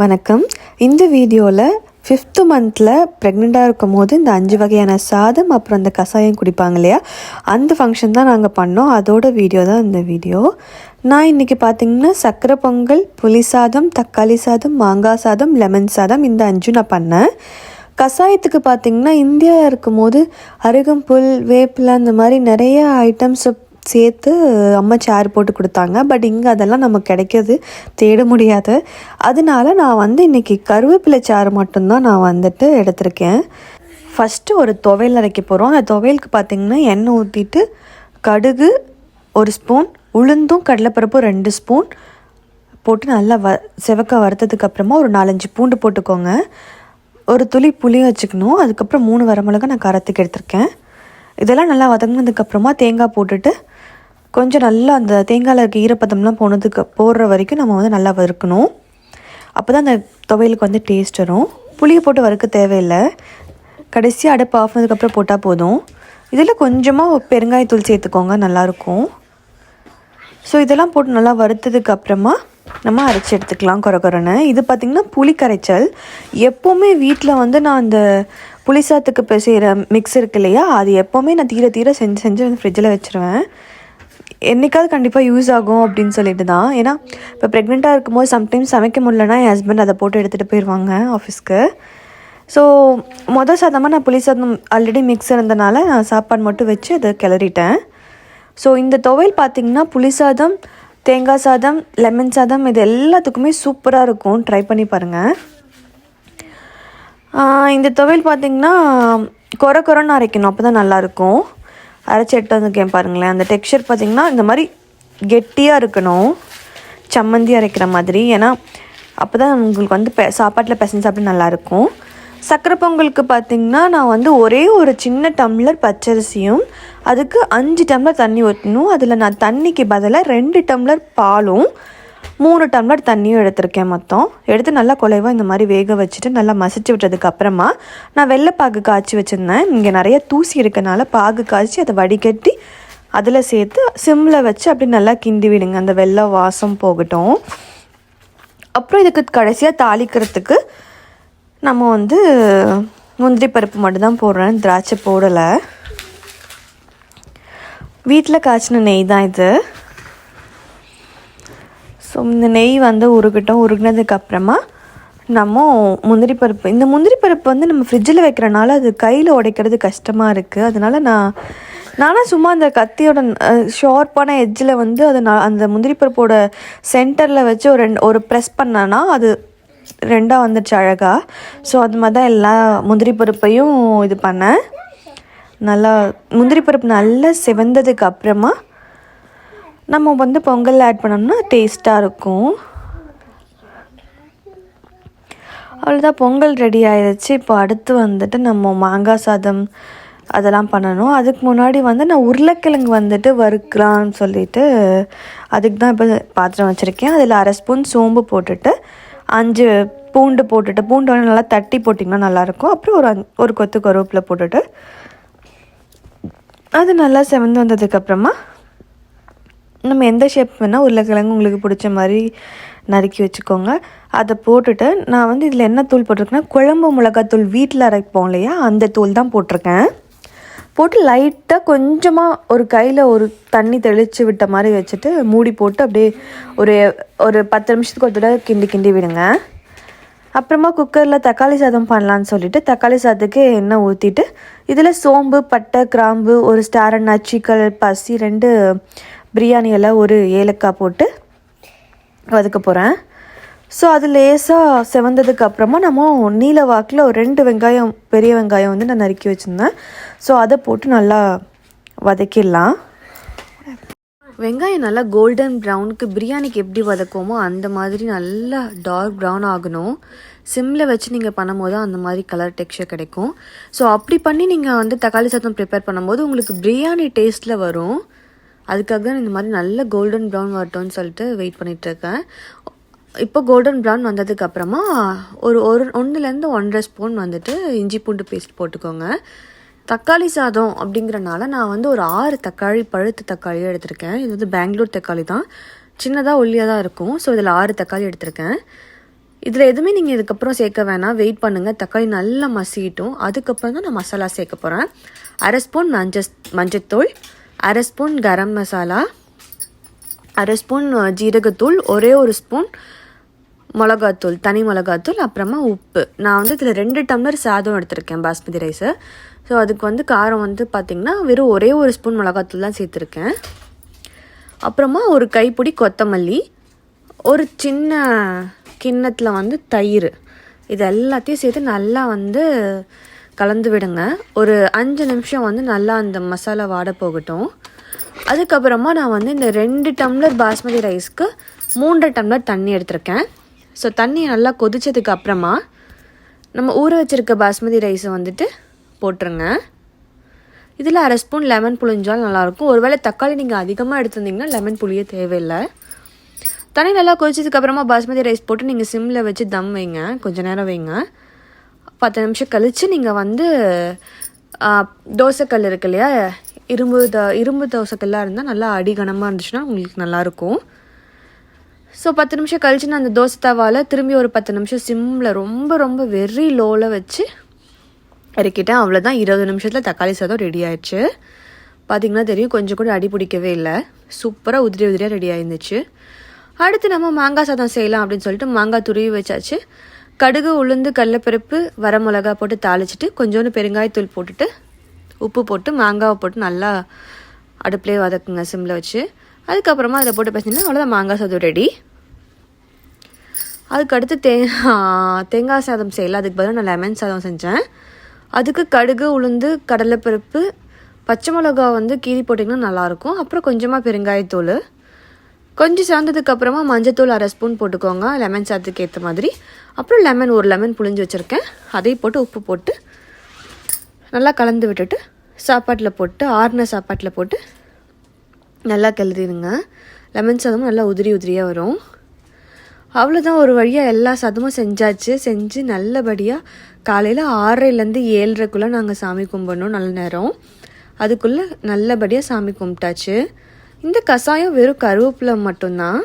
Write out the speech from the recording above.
வணக்கம். இந்த வீடியோவில் ஃபிஃப்த்து மந்தில் ப்ரெக்னெண்ட்டாக இருக்கும் போது இந்த அஞ்சு வகையான சாதம் அப்புறம் அந்த கஷாயம் குடிப்பாங்க இல்லையா? அந்த ஃபங்க்ஷன் தான் நாங்கள் பண்ணோம். அதோட வீடியோ தான் இந்த வீடியோ. நான் இன்றைக்கி பார்த்தீங்கன்னா சக்கரை பொங்கல் புளி சாதம் தக்காளி சாதம் மாங்காய் சாதம் லெமன் சாதம் இந்த அஞ்சும் நான் பண்ணேன். கஷாயத்துக்கு பார்த்தீங்கன்னா இந்தியா இருக்கும்போது அருகம்புல் வேப்பிலை அந்த மாதிரி நிறைய ஐட்டம்ஸை சேர்த்து அம்மா சேர் போட்டு கொடுத்தாங்க. பட் இங்கே அதெல்லாம் நமக்கு கிடைக்கிறது தேட முடியாது. அதனால நான் வந்து இன்றைக்கி கருவேப்பிலை சாறு மட்டும்தான் நான் வந்துட்டு எடுத்திருக்கேன். ஃபஸ்ட்டு ஒரு துவையல் அரைக்க போகிறோம் அந்த துவையலுக்கு பார்த்திங்கன்னா எண்ணெய் ஊற்றிட்டு கடுகு ஒரு ஸ்பூன் உளுந்தும் கடலைப்பருப்பும் ரெண்டு ஸ்பூன் போட்டு நல்லா வ செவக்க வறுத்ததுக்கு அப்புறமா ஒரு நாலஞ்சு பூண்டு போட்டுக்கோங்க. ஒரு துளி புளி வச்சுக்கணும். அதுக்கப்புறம் மூணு வரமிளகா நான் காரத்துக்கு எடுத்திருக்கேன். இதெல்லாம் நல்லா வதங்கினதுக்கப்புறமா தேங்காய் போட்டுட்டு கொஞ்சம் நல்லா அந்த தேங்காயில் இருக்க ஈரப்பதம்லாம் போனதுக்கு போடுற வரைக்கும் நம்ம வந்து நல்லா வறுக்கணும். அப்போ தான் அந்த துவையலுக்கு வந்து டேஸ்ட் வரும். புளியை போட்டு வறுக்க தேவையில்லை. கடைசியாக அடுப்பு ஆஃப் பண்ணதுக்கப்புறம் போட்டால் போதும். இதில் கொஞ்சமாக பெருங்காயத்தூள் சேர்த்துக்கோங்க நல்லாயிருக்கும். ஸோ இதெல்லாம் போட்டு நல்லா வறுத்ததுக்கு அப்புறமா நம்ம அரைச்சி எடுத்துக்கலாம் குறை குறைன்னு இது பார்த்திங்கன்னா புளி கரைச்சல். எப்போவுமே வீட்டில் வந்து நான் அந்த புளிசாத்துக்கு செய்கிற மிக்ஸ் இருக்கு இல்லையா? அது எப்போவுமே நான் தீர தீர செஞ்சு செஞ்சு வந்து ஃப்ரிட்ஜில் வச்சுருவேன். என்றைக்காவது கண்டிப்பாக யூஸ் ஆகும் அப்படின்னு சொல்லிட்டு தான் ஏன்னா இப்போ ப்ரெக்னெண்ட்டாக இருக்கும்போது சம்டைம்ஸ் சமைக்க முடியலன்னா என் ஹஸ்பண்ட் அதை போட்டு எடுத்துகிட்டு போயிடுவாங்க ஆஃபீஸ்க்கு ஸோ மொதல் சாதமாக நான் புளி சாதம் ஆல்ரெடி மிக்ஸ் இருந்தனால நான் சாப்பாடு மட்டும் வச்சு அதை கிளறிட்டேன். ஸோ இந்த துவையல் பார்த்திங்கன்னா புளி சாதம் தேங்காய் சாதம் லெமன் சாதம் இது எல்லாத்துக்குமே சூப்பராக இருக்கும். ட்ரை பண்ணி பாருங்கள் இந்த துவையல் பார்த்திங்கன்னா கொர கொரன்னு அரைக்கணும் அப்போ தான் நல்லாயிருக்கும் அரைச்சி எடுத்து வந்துருக்கேன் பாருங்களேன். அந்த டெக்ஸ்சர் பார்த்திங்கன்னா இந்த மாதிரி கெட்டியாக இருக்கணும். சம்மந்தி அரைக்கிற மாதிரி. ஏன்னா அப்போ தான் உங்களுக்கு வந்து பெ சாப்பாட்டில் பிசைஞ்சு சாப்பிட்டு நல்லாயிருக்கும் சக்கரை பொங்கலுக்கு பார்த்திங்கன்னா நான் வந்து ஒரே ஒரு சின்ன டம்ளர் பச்சரிசியும் அதுக்கு அஞ்சு டம்ளர் தண்ணி ஊற்றணும் அதில் நான் தண்ணிக்கு பதிலாக ரெண்டு டம்ளர் பாலும் மூணு டம்ளர் தண்ணியும் எடுத்திருக்கேன் மொத்தம். எடுத்து நல்லா குலைவாக இந்த மாதிரி வேக வச்சுட்டு நல்லா மசிச்சு விட்டதுக்கு அப்புறமா நான் வெள்ளைப்பாகு காய்ச்சி வச்சுருந்தேன். இங்கே நிறைய தூசி இருக்கனால பாகு காய்ச்சி அதை வடிகட்டி அதில் சேர்த்து சிம்மில் வச்சு அப்படி நல்லா கிண்டி விடுங்க. அந்த வெள்ளை வாசம் போகட்டும். அப்புறம் இதுக்கு கடைசியாக தாளிக்கிறதுக்கு நம்ம வந்து முந்திரி பருப்பு மட்டும்தான் போடுறேன். திராட்சை போடலை. வீட்டில் காய்ச்சின நெய் தான் இது. ஸோ இந்த நெய் வந்து உருகட்டும் உருகினதுக்கு அப்புறமா நம்ம முந்திரி பருப்பு. இந்த முந்திரி பருப்பு வந்து நம்ம ஃப்ரிட்ஜில் வைக்கிறனால அது கையில் உடைக்கிறது கஷ்டமாக இருக்குது அதனால நான் நானும் சும்மா அந்த கத்தியோட ஷார்ப்பான எட்ஜில் வந்து அதை நான் அந்த முந்திரி பருப்போட சென்டரில் வச்சு ஒரு ரெண்டு ஒரு ப்ரெஸ் பண்ணேன்னா அது ரெண்டாக வந்துடுச்சு அழகாக ஸோ அது மாதிரி தான் எல்லா முந்திரி பருப்பையும் இது பண்ணேன். நல்லா முந்திரி பருப்பு நல்லா செவந்ததுக்கு அப்புறமா நம்ம வந்து பொங்கல் ஆட் பண்ணோம்னா டேஸ்ட்டாக இருக்கும். அவ்வளோதான் பொங்கல் ரெடி ஆயிடுச்சு இப்போ அடுத்து வந்துட்டு நம்ம மாங்காய் சாதம் அதெல்லாம் பண்ணணும். அதுக்கு முன்னாடி வந்து நான் உருளைக்கிழங்கு வந்துட்டு வறுக்கலான்னு சொல்லிட்டு அதுக்கு தான் இப்போ பாத்திரம் வச்சுருக்கேன். அதில் அரை ஸ்பூன் சோம்பு போட்டுட்டு அஞ்சு பூண்டு போட்டுட்டு பூண்டு வந்து நல்லா தட்டி போட்டிங்கன்னா நல்லாயிருக்கும். அப்புறம் ஒரு ஒரு கொத்து கருவேப்பில் போட்டுட்டு அது நல்லா செவந்து வந்ததுக்கப்புறமா நம்ம எந்த ஷேப் வேணால் உருளைக்கிழங்கு உங்களுக்கு பிடிச்ச மாதிரி நறுக்கி வச்சுக்கோங்க. அதை போட்டுட்டு நான் வந்து இதில் என்ன தூள் போட்டிருக்கேன்னா குழம்பு மிளகாத்தூள் வீட்டில் அரைப்போம் இல்லையா? அந்த தூள் தான் போட்டிருக்கேன். போட்டு லைட்டாக கொஞ்சமாக ஒரு கையில் ஒரு தண்ணி தெளித்து விட்ட மாதிரி வச்சுட்டு மூடி போட்டு அப்படியே ஒரு ஒரு பத்து நிமிஷத்துக்கு ஒரு தடவை கிண்டி கிண்டி விடுங்க. அப்புறமா குக்கரில் தக்காளி சாதம் பண்ணலான்னு சொல்லிட்டு தக்காளி சாதத்துக்கு எண்ணெய் ஊற்றிட்டு இதில் சோம்பு பட்டை கிராம்பு ஒரு ஸ்டார் நச்சிக்கல் பசி ரெண்டு பிரியாணி எல்லாம் ஒரு ஏலக்காய் போட்டு வதக்க போகிறேன் ஸோ அது லேசாக செவந்ததுக்கு அப்புறமா நம்ம நீல வாக்கில் ஒரு ரெண்டு வெங்காயம் பெரிய வெங்காயம் வந்து நான் நறுக்கி வச்சுருந்தேன். ஸோ அதை போட்டு நல்லா வதக்கிடலாம். வெங்காயம் நல்லா கோல்டன் ப்ரௌனுக்கு பிரியாணிக்கு எப்படி வதக்குவோமோ அந்த மாதிரி நல்லா டார்க் ப்ரௌன் ஆகணும். சிம்மில் வச்சு நீங்கள் பண்ணும்போது அந்த மாதிரி கலர் டெக்ஸ்சர் கிடைக்கும். ஸோ அப்படி பண்ணி நீங்கள் வந்து தக்காளி சாதம் ப்ரிப்பேர் பண்ணும்போது உங்களுக்கு பிரியாணி டேஸ்ட்டில் வரும். அதுக்காக தான் இந்த மாதிரி நல்ல கோல்டன் ப்ரௌன் வரட்டும்னு சொல்லிட்டு வெயிட் பண்ணிகிட்ருக்கேன் இப்போ கோல்டன் ப்ரௌன் வந்ததுக்கு அப்புறமா ஒரு ஒரு ஒன்றுலேருந்து ஒன்றரை ஸ்பூன் வந்துட்டு இஞ்சி பூண்டு பேஸ்ட் போட்டுக்கோங்க. தக்காளி சாதம் அப்படிங்கிறனால நான் வந்து ஒரு ஆறு தக்காளி பழுத்த தக்காளியாக எடுத்திருக்கேன். இது வந்து பெங்களூர் தக்காளி தான். சின்னதாக ஒல்லியாக தான் இருக்கும். ஸோ இதில் ஆறு தக்காளி எடுத்திருக்கேன். இதில் எதுவுமே நீங்கள் இதுக்கப்புறம் சேர்க்க வேணாம். வெயிட் பண்ணுங்கள் தக்காளி நல்லா மசிக்கிட்டும் அதுக்கப்புறம் தான் நான் மசாலா சேர்க்க போகிறேன் அரை ஸ்பூன் மஞ்ச மஞ்சத்தூள். அரை ஸ்பூன் கரம் மசாலா அரை ஸ்பூன் ஜீரகத்தூள் ஒரே ஒரு ஸ்பூன் மிளகாத்தூள் தனி மிளகாத்தூள் அப்புறமா உப்பு. நான் வந்து இதில் ரெண்டு டம்ளர் சாதம் எடுத்திருக்கேன் பாஸ்மதி ரைஸு. ஸோ அதுக்கு வந்து காரம் வந்து பார்த்திங்கன்னா வெறும் ஒரே ஒரு ஸ்பூன் மிளகாத்தூள் தான் சேர்த்துருக்கேன். அப்புறமா ஒரு கைப்பிடி கொத்தமல்லி ஒரு சின்ன கிண்ணத்தில் வந்து தயிர். இது எல்லாத்தையும் சேர்த்து நல்லா வந்து கலந்து விடுங்க. ஒரு அஞ்சு நிமிஷம் வந்து நல்லா அந்த மசாலா வாட போகட்டும். அதுக்கப்புறமா நான் வந்து இந்த ரெண்டு டம்ளர் பாஸ்மதி ரைஸ்க்கு மூன்றரை டம்ளர் தண்ணி எடுத்திருக்கேன். ஸோ தண்ணியை நல்லா கொதிச்சதுக்கு அப்புறமா நம்ம ஊற வச்சுருக்க பாஸ்மதி ரைஸை வந்துட்டு போட்டுருங்க. இதில் அரை ஸ்பூன் லெமன் புளிஞ்சால் நல்லாயிருக்கும். ஒருவேளை தக்காளி நீங்கள் அதிகமாக எடுத்திருந்தீங்கன்னா லெமன் புளியே தேவையில்லை. தண்ணி நல்லா கொதிச்சதுக்கப்புறமா பாஸ்மதி ரைஸ் போட்டு நீங்கள் சிம்மில் வச்சு தம் வைங்க. கொஞ்சம் நேரம் வைங்க. பத்து நிமிஷம் கழித்து நீங்கள் வந்து தோசைக்கல் இருக்கு இல்லையா? இரும்பு த இரும்பு தோசைக்கல்லாக இருந்தால் நல்லா அடிகனமாக இருந்துச்சுன்னா உங்களுக்கு நல்லாயிருக்கும் ஸோ பத்து நிமிஷம் கழிச்சு நான் அந்த தோசை தவாவில் திரும்பி ஒரு பத்து நிமிஷம் சிம்மில் ரொம்ப ரொம்ப வெரி லோவில் வச்சு இறக்கிட்டேன். அவ்வளோதான் இருபது நிமிஷத்தில் தக்காளி சாதம் ரெடி ஆயிடுச்சு. பார்த்தீங்கன்னா தெரியும் கொஞ்சம் கூட அடி பிடிக்கவே இல்லை. சூப்பராக உதிரி உதிரியாக ரெடி ஆயிருந்துச்சு. அடுத்து நம்ம மாங்காய் சாதம் செய்யலாம் அப்படின்னு சொல்லிட்டு மாங்காய் துருவி வச்சாச்சு. கடுகு உளுந்து கடலப்பருப்பு வரமிளகா போட்டு தாளிச்சிட்டு கொஞ்சோண்டு பெருங்காயத்தூள் போட்டுட்டு உப்பு போட்டு மாங்காவை போட்டு நல்லா அடுப்புலேயே வதக்குங்க சிம்மில் வச்சு. அதுக்கப்புறமா அதில் போட்டு பேசிங்கன்னா அவ்வளோதான் மாங்காய் சாதம் ரெடி அதுக்கடுத்து தே தேங்காய் சாதம் செய்யலை. அதுக்கு பதிலாக நான் லெமன் சாதம் செஞ்சேன். அதுக்கு கடுகு உளுந்து கடலைப்பருப்பு பச்சை மிளகா வந்து கீறி போட்டிங்கன்னா நல்லாயிருக்கும் அப்புறம் கொஞ்சமாக பெருங்காயத்தூள். கொஞ்சம் சேர்ந்ததுக்கு அப்புறமா மஞ்சத்தூள் அரை ஸ்பூன் போட்டுக்கோங்க. லெமன் சாதத்துக்கு ஏற்ற மாதிரி. அப்புறம் லெமன் ஒரு லெமன் புழிஞ்சு வச்சுருக்கேன். அதையும் போட்டு உப்பு போட்டு நல்லா கலந்து விட்டுட்டு சாப்பாட்டில் போட்டு ஆறுன சாப்பாட்டில் போட்டு நல்லா கிளறிடுங்க லெமன் சாதமும் நல்லா உதிரி உதிரியாக வரும். அவ்வளோதான் ஒரு வழியாக எல்லா சாதமும் செஞ்சாச்சு. செஞ்சு நல்லபடியாக காலையில் ஆறரைலேருந்து ஏழரைக்குள்ளே நாங்கள் சாமி கும்பிடணும் நல்ல நேரம். அதுக்குள்ளே நல்லபடியாக சாமி கும்பிட்டாச்சு. இந்த கஷாயம் வெறும் கருவேப்பிலை மட்டும்தான்.